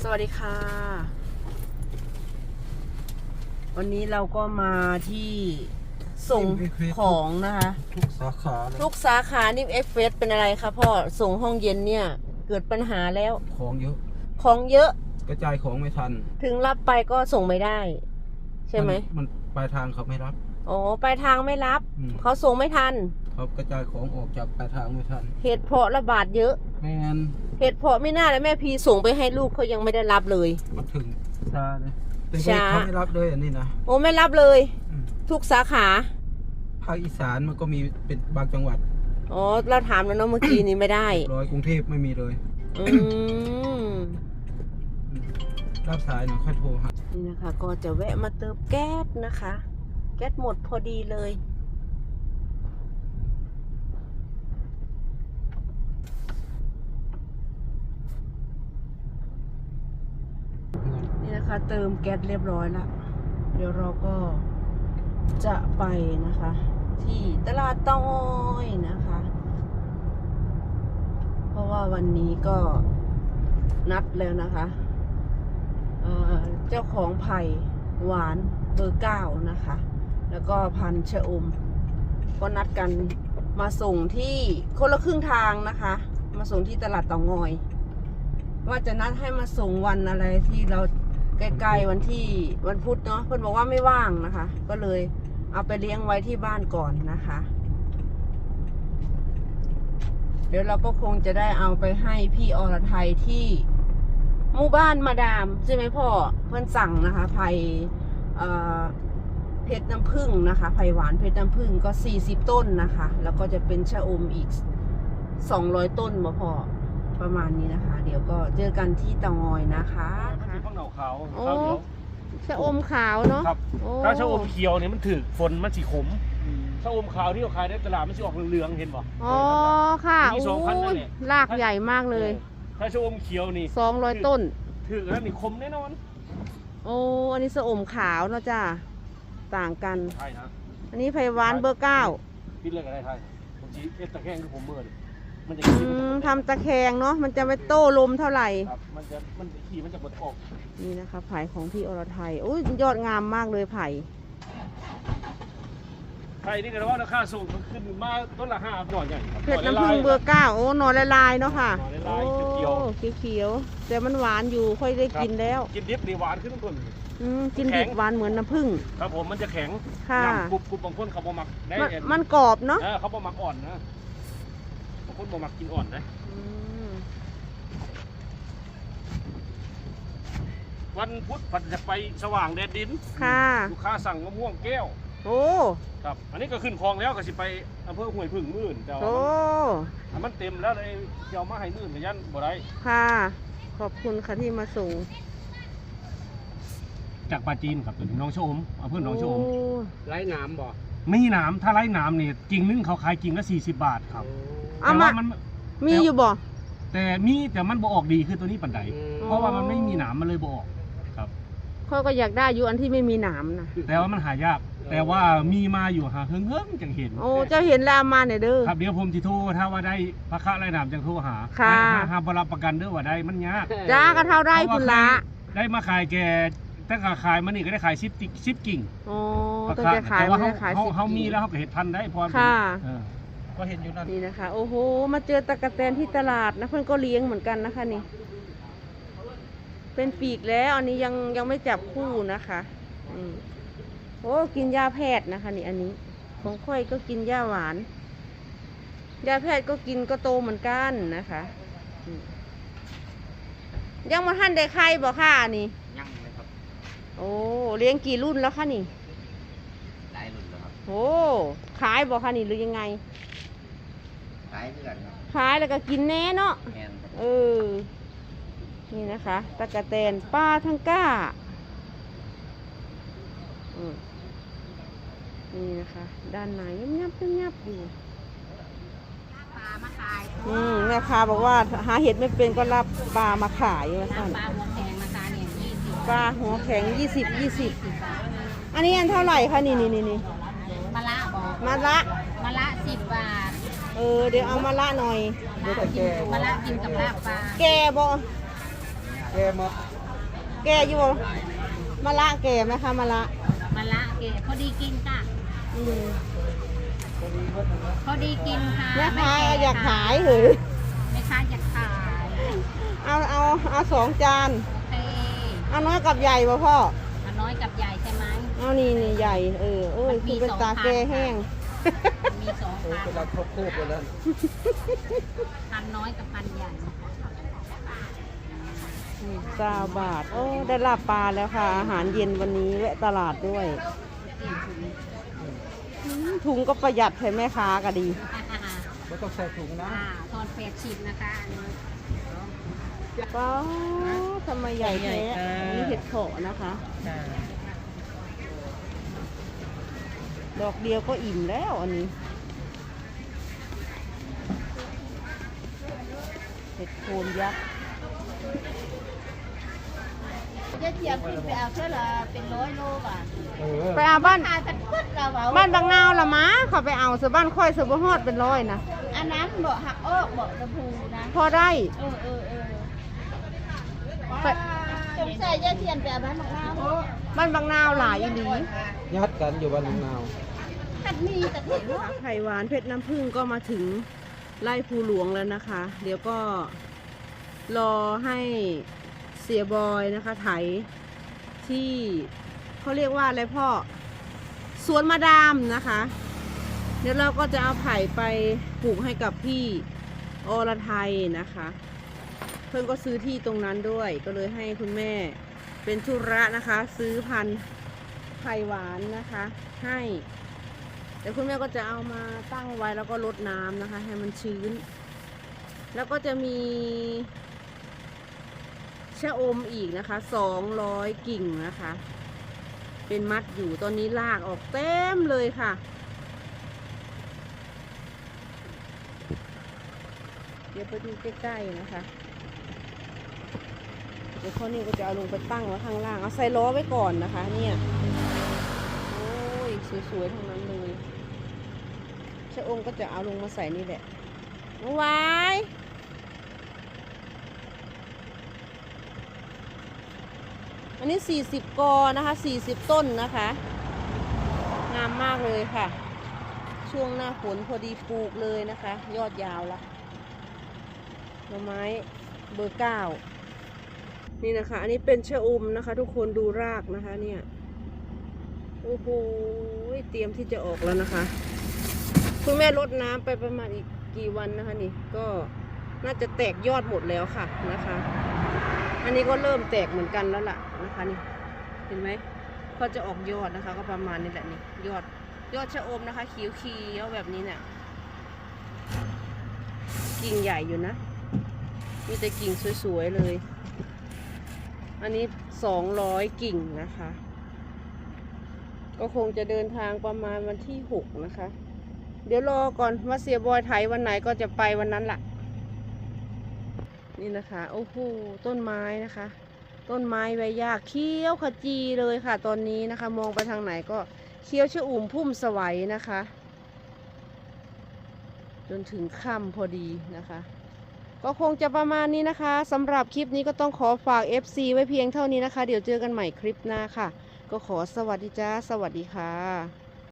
สวัสดีค่ะ วันนี้เราก็มาที่ส่งของนะคะ ทุกสาขาเลยทุกสาขานี่เอ็กเฟสเป็นอะไรคะพ่อ ส่งห้องเย็นเนี่ย เกิดปัญหาแล้ว ของเยอะ ของเยอะ กระจายของไม่ทัน ถึงรับไปก็ส่งไม่ได้ ใช่ไหมนมันปลายทางเขาไม่รับ อ๋อ ปลายทางไม่รับอืมเขาส่งไม่ทัน เขากระจายของออกจากปลายทางไม่ทัน เหตุเพราะระบาดเยอะไม่งั้นเหตุเพราะไม่น่าเลยแม่พีส่งไปให้ลูกเขายังไม่ได้รับเลย มาถึงช้าเลยแต่ช้า เขาไม่รับเลยอันนี้นะโอ้ไม่รับเลย อืมทุกสาขาภาคอีสานมันก็มีเป็นบางจังหวัดอ๋อเราถามแล้วเนาะเมื่อกี้นี้ไม่ได้ร้อยกรุงเทพไม่มีเลย อืมอืมรับสายหน่อยค่อยโทรหานี่นะคะ ก็จะแวะมาเติมแก๊สนะคะ แก๊สหมดพอดีเลย นะคะ เติมแก๊สเรียบร้อยแล้วเดี๋ยวเราก็จะไปนะคะ ที่ตลาดเตาง้อยนะคะ เพราะว่าวันนี้ก็นัดแล้วนะคะเเจ้าของไผ่หวานเบอร์เก้านะคะ แล้วก็พันชะอม ก็นัดกันมาส่งที่คนละครึ่งทางนะคะ มาส่งที่ตลาดเตางอย ว่าจะนัดให้มาส่งวันอะไรที่เรา ใกล้ๆวันที่วันพุธเนาะเพื่อนบอกว่าไม่ว่างนะคะ ก็เลยเอาไปเลี้ยงไว้ที่บ้านก่อนนะคะ เดี๋ยวเราก็คงจะได้เอาไปให้พี่อรไทยที่หมู่บ้านมาดามใช่ไหมพ่อเพื่อนสั่งนะคะไผ่เอ่อเพชรน้ำผึ้งนะคะไผ่หวานเพชรน้ำผึ้งก็ 40 ต้นนะคะ แล้วก็จะเป็นชะอมอีก 200 ต้นมาพอประมาณนี้นะคะ เดี๋ยวก็เจอกันที่เตางอยนะคะ ข้าวเหนียวขาวโอ้ ข้าวเหนียวชะอมขาวเนาะครับ โอ้ถ้าชะอมเขียวเนี่ยมันถือฝนมันสีขมชะอมขาวที่เขาขายในตลาดมันสีออกเหลืองๆเห็นป่ะอ๋อค่ะมีสองพันนั่นโอ้ยแหละ ลากใหญ่มากเลยถ้าชะอมเขียวนี่200ต้นถือแล้วนี่คมแน่นอนโอ้ อันนี้สะอมขาวเนาะจ้าต่างกัน ใช่นะอันนี้ไผ่หวานเบอร์เก้าคิดเรื่องอะไรไทยผมจีเอสตะแคงคือผมเมื่อนี่ มันจะอืขี่มันมจะทำตะแคงเนาะมันจะไม่โต้ลมเท่าไหร่ ครับมันจะมันจะขี่มันจะบดออกนี่นะคะไผ่ของพี่อรไทยโอ้ยยอดงามมากเลยไผ่ไทยนี่ก็ว่าราคาสูงมันขึ้นมาต้นละห้าหน่อยใหญ่ครับเพชรน้ำผึ้งเบอร์เก้าโอ้หนอนลายๆเนาะค่ะหน่อโอ้ลายๆเขียวเขียวๆแต่มันหวานอยู่ค่อยได้กินแล้ว กินดิบนี่หวานขึ้นทุกคน อืมกินแข็ดิงบหวานเหมือนน้ำผึ้ง ครับผมมันจะแข็งค่ะน้ำกรุบกรุบบางคนเขาบ่มักได้มันเอ็นมันกรอบเนาะ เออเขาบ่มักอ่อนนะบาง คนบ่มักกินอ่อนนะอืมวันพุธผัดจะไปสว่างแดนดินค่ะ ลูกค้าสั่งมะม่วงแก้วโอ้ครับ อันนี้ก็ขึ้นคลองแล้วก็สิไปอำเภอห้วยพึ่งมื่นแต่ว่าโอ้ มันมันเต็มแล้วเลยเดี๋ยวเอามาให้มื่นไปยันบ่ได้ค่ะ ขอบคุณค่ะที่มาส่งจากปลาจีนครับเป็นน้องชะอมอำเภอหนองชะอมโไร้น้ำบ่มีหนามถ้าไร้หนามนี่กิ่งนึงเขาขายกิ่งละ40 บาทครับ เอาแต่มาว่ามัน มีอยู่บ่แต่มีแต่มันบ่ออกดีคือตัวนี้ปันใดอ๋อเพราะว่ามันไม่มีหนามมันเลยบ่ออกครับเขาก็อยากได้อยู่อันที่ไม่มีหนามนะแต่ว่ามันหายาก แต่ว่ามีมาอยู่หาเฮิงเฮิงๆจังเห็น โอ้เจ้าเห็นแล้วเอามาเนี่ยเด้อ ครับเดี๋ยวผมจะโทรถ้าว่าได้พระคะไรหนามจังโทรหาค่ะห้าห้าบรับประกันเด้อว่าได้มันยากจ้าก็เท่าได้คุณละได้มาขายแกตั้งแต่ขายมานี่ก็ได้ขายซิปติซิปกิ่งโอ้พระต้องคะจะขายแต่ว่าไม่เขาได้ขายเขาสิบ เขามีแล้วเขาก็เห็ดพันธุ์ได้พอค่ะ เออ ก็เห็นอยู่นั่นนี่นะคะ โอ้โห มาเจอตะกะแตนที่ตลาดนะเพื่อนก็เลี้ยงเหมือนกันนะคะนี่ เป็นปีกแล้วอันนี้ยังยังไม่จับคู่นะคะอืมโอ้กินยาแพทย์นะคะนี่อันนี้ของค่อยก็กินยาหวาน ยาแพทย์ก็กินก็โตเหมือนกันนะคะอืมยังมาท่านได้ไข่บ่ค่ะอันนี่ยังเลยครับโอ้เลี้ยงกี่รุ่นแล้วคะนี่ หลายรุ่นแล้วครับ โอ้ขายบ่คะนี่หรือยังไง หลายเดือนครับขายแล้วก็กินแน่เนาะ แมนครับเออ นี่นะคะตะกะแตนปลาทังก้าอืมนี่นะคะ ด้านในยับยับยับยับอยู่อืมแม่ค้าบอกว่าหาเห็ดไม่เป็นก็รับปลามาขายว่าสั่นปลาหัวแข็งราคาเนี่ยยี่สิบปลาหัวแข็งยี่สิบยี่สิบอันนี้อันเท่าไหร่คะนี่นี่นี่นี่มะละบอกมาละมะละสิบบาท เออเดี๋ยวเอามาละหน่อยมะละกินมะละกินกับลาบปลาแกบ่มแกหมดแกอยู่มะละแกไหมคะมะละมะละเกะพอดีกินค่ะ อืมพอดีกินค่ะแม่ไม่ค้าแก่อยากค่ะขายหรือแม่ค้าอยากขายเอาเอาเอาสองจานโอเคเอาน้อยกับใหญ่ป่ะพ่ออันน้อยกับใหญ่ใช่ไหม เอานี่นี่ใหญ่เออเอ้ยมันมีคือเป็นสองตาพัน แกแห้ง มีสองโอ้พันกำลังครบคูบเลยแล้วพันน้อยกับพันใหญ่ซาบาท โอ้ ได้ลาบปลาแล้วค่ะ อาหารเย็นวันนี้แวะตลาดด้วยอืมถุงก็ประหยัดให้แม่ค้าก็ดี ไม่ต้องใส่ถุงนะ อ่าทอนแปดชิปนะคะอันนี้ป้าทำไมใหญ่แท้อันนี่เห็ดเผาะนะคะ ดอกเดียวก็อิ่มแล้วอันนี้เห็ดโคนยักษ์จะเทียบขึ้นไปเอาเท่าละเป็นร้อยโลบาทเออไปเอาบ้านขายกันพุดเราเอาบ้านบางนาวละมะเขาไปเอาเสือบ้านค่อยเสือบ่ฮอดเป็นร้อยนะอันนั้นบ่หักออกบ่ตะพูนะพอได้เออเออเออไปสงสัยจะเทียนไปเอาบ้านของเราบ้านบางนาวหลายอีหลียัดกันอยู่บ้านลุงนาว คันมีแต่เห็นว่าไข่หวานเพชรน้ำผึ้งก็มาถึงไร่ภูหลวงแล้วนะคะ เดี๋ยวก็รอให้เสียบอยนะคะ ไถที่เขาเรียกว่าอะไรพ่อสวนมาดามนะคะ เดี๋ยวเราก็จะเอาไผ่ไปปลูกให้กับพี่อรไทยนะคะ เพื่อนก็ซื้อที่ตรงนั้นด้วย ก็เลยให้คุณแม่เป็นธุระนะคะ ซื้อพันธุ์ไผ่หวานนะคะ ให้ ดี๋ยวคุณแม่ก็จะเอามาตั้งไว้แล้วก็รดน้ำนะคะ ให้มันชื้น แล้วก็จะมีชะอมอีกนะคะสองร้อยกิ่งนะคะ เป็นมัดอยู่ตอนนี้ลากออกเต็มเลยค่ะ เดี๋ยวไปดูใกล้ๆนะคะเดี๋ยวข้อนี้ก็จะเอาลงไปตั้งไว้ข้างล่าง เอาใส่ล้อไว้ก่อนนะคะ เนี่ย โอ้ย สวยๆทั้งนั้น ชะอมก็จะเอาลงมาใส่นี่แหละเอาไว้อันนี้ 40 กอนะคะ 40 ต้นนะคะ งามมากเลยค่ะ ช่วงหน้าฝนพอดีปลูกเลยนะคะ ยอดยาวละหน่อไม้เบอร์เก้านี่นะคะ อันนี้เป็นชะอมนะคะ ทุกคนดูรากนะคะเนี่ย โอ้โห เตรียมที่จะออกแล้วนะคะ คุณแม่ลดน้ำไปประมาณอีกกี่วันนะคะนี่ก็น่าจะแตกยอดหมดแล้วค่ะนะคะ อันนี้ก็เริ่มแตกเหมือนกันแล้วล่ะนะคะนี่เห็นไหมก็จะออกยอดนะคะ ก็ประมาณนี้แหละนี่ยอดยอดชะอมนะคะเขียวเขียวแบบนี้เนี่ยกิ่งใหญ่อยู่นะ มีแต่กิ่งสวยๆเลย อันนี้สองร้อยกิ่งนะคะ ก็คงจะเดินทางประมาณวันที่หกนะคะ เดี๋ยวรอก่อนว่าเสียบอยไทยวันไหนก็จะไปวันนั้นล่ะ นี่นะคะ โอ้โหต้นไม้นะคะ ต้นไม้ใบหญ้าเขียวขจีเลยค่ะ ตอนนี้นะคะ มองไปทางไหนก็เขียวชะอุ่มพุ่มสวัยนะคะ จนถึงค่ำพอดีนะคะ ก็คงจะประมาณนี้นะคะสำหรับคลิปนี้ก็ต้องขอฝาก FC ไว้เพียงเท่านี้นะคะ เดี๋ยวเจอกันใหม่คลิปหน้าค่ะ ก็ขอสวัสดีจ้า สวัสดีค่ะ